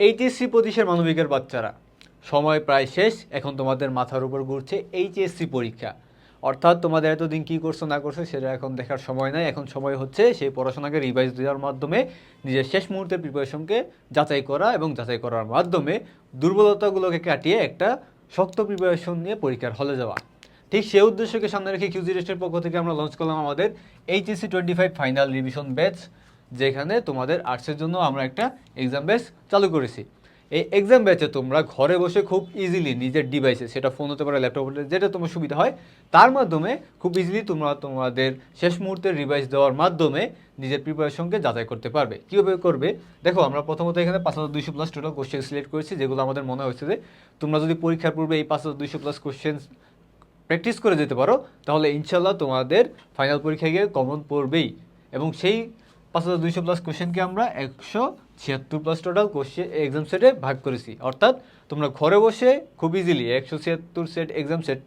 HSC পঁচিশের মানবিকের বাচ্চারা। সময় প্রায় শেষ, এখন তোমাদের মাথার উপর ঘুরছে এইচএসসি পরীক্ষা। অর্থাৎ তোমাদের এতদিন কী করছ না করছ সেটা এখন দেখার সময় নাই। এখন সময় হচ্ছে সেই পড়াশোনাকে রিভাইজ দেওয়ার মাধ্যমে নিজের শেষ মুহূর্তের প্রিপারেশনকে যাচাই করা এবং যাচাই করার মাধ্যমে দুর্বলতাগুলোকে কাটিয়ে একটা শক্ত প্রিপারেশন নিয়ে পরীক্ষার হলে যাওয়া। ঠিক সেই উদ্দেশ্যকে সামনে রেখে কিউজি রেস্টের পক্ষ থেকে আমরা লঞ্চ করলাম আমাদের HSC twenty five final revision batch যেখানে তোমাদের আর্টসের জন্য আমরা একটা এক্সাম ব্যাচ চালু করেছি। এই এক্সাম ব্যাচে তোমরা ঘরে বসে খুব ইজিলি নিজের ডিভাইসে সেটা ফোন হতে পারে ল্যাপটপ হতে যেটা তোমার সুবিধা হয়, তার মাধ্যমে খুব ইজিলি তোমরা তোমাদের শেষ মুহূর্তের রিভাইস দেওয়ার মাধ্যমে নিজের প্রিপারেশনকে যাচাই করতে পারবে। কীভাবে করবে? দেখো, আমরা প্রথমত এখানে পাঁচ হাজার দুইশো প্লাস টোটাল কোশ্চেন সিলেক্ট করেছি, যেগুলো আমাদের মনে হয়েছে যে তোমরা যদি পরীক্ষার পূর্বে এই পাঁচ হাজার দুইশো প্লাস কোশ্চেন প্র্যাকটিস করে যেতে পারো, তাহলে ইনশাল্লাহ তোমাদের ফাইনাল পরীক্ষায় গিয়ে কমন পড়বেই। এবং সেই পাঁচ দুইশো প্লাস কোশ্চেনকে আমরা একশো ছিয়াত্তর প্লাস টোটাল কোশ্চেন এক্সাম সেটে ভাগ করেছি। অর্থাৎ তোমরা ঘরে বসে খুব ইজিলি একশো ছিয়াত্তর সেট এক্সাম সেট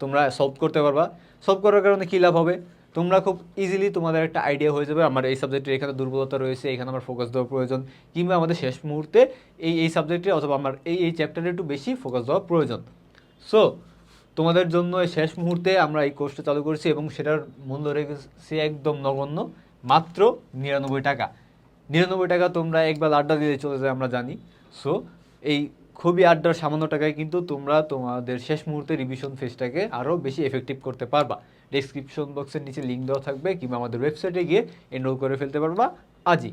তোমরা সলভ করতে পারবা। সলভ করার কারণে কী লাভ হবে? তোমরা খুব ইজিলি তোমাদের একটা আইডিয়া হয়ে যাবে, আমার এই সাবজেক্টের এখানে দুর্বলতা রয়েছে, এখানে আমার ফোকাস দেওয়া প্রয়োজন, কিংবা আমাদের শেষ মুহূর্তে এই এই সাবজেক্টে অথবা আমার এই এই চ্যাপ্টারে একটু বেশি ফোকাস দেওয়া প্রয়োজন। সো তোমাদের জন্য শেষ মুহূর্তে আমরা এই কোর্সটা চালু করেছি এবং সেটার মূল্য রেখেছি একদম নগণ্য। মাত্র নিরানব্বই টাকা। নিরানব্বই টাকা তোমরা একবার আড্ডা দিতে চলে যায় আমরা জানি। সো এই খুবই আড্ডার সামান্য টাকায় কিন্তু তোমরা তোমাদের শেষ মুহূর্তে রিভিশন ফেসটাকে আরও বেশি এফেক্টিভ করতে পারবা। ডিসক্রিপশন বক্সের নিচে লিঙ্ক দেওয়া থাকবে, কিংবা আমাদের ওয়েবসাইটে গিয়ে এনরোল করে ফেলতে পারবা। আজই।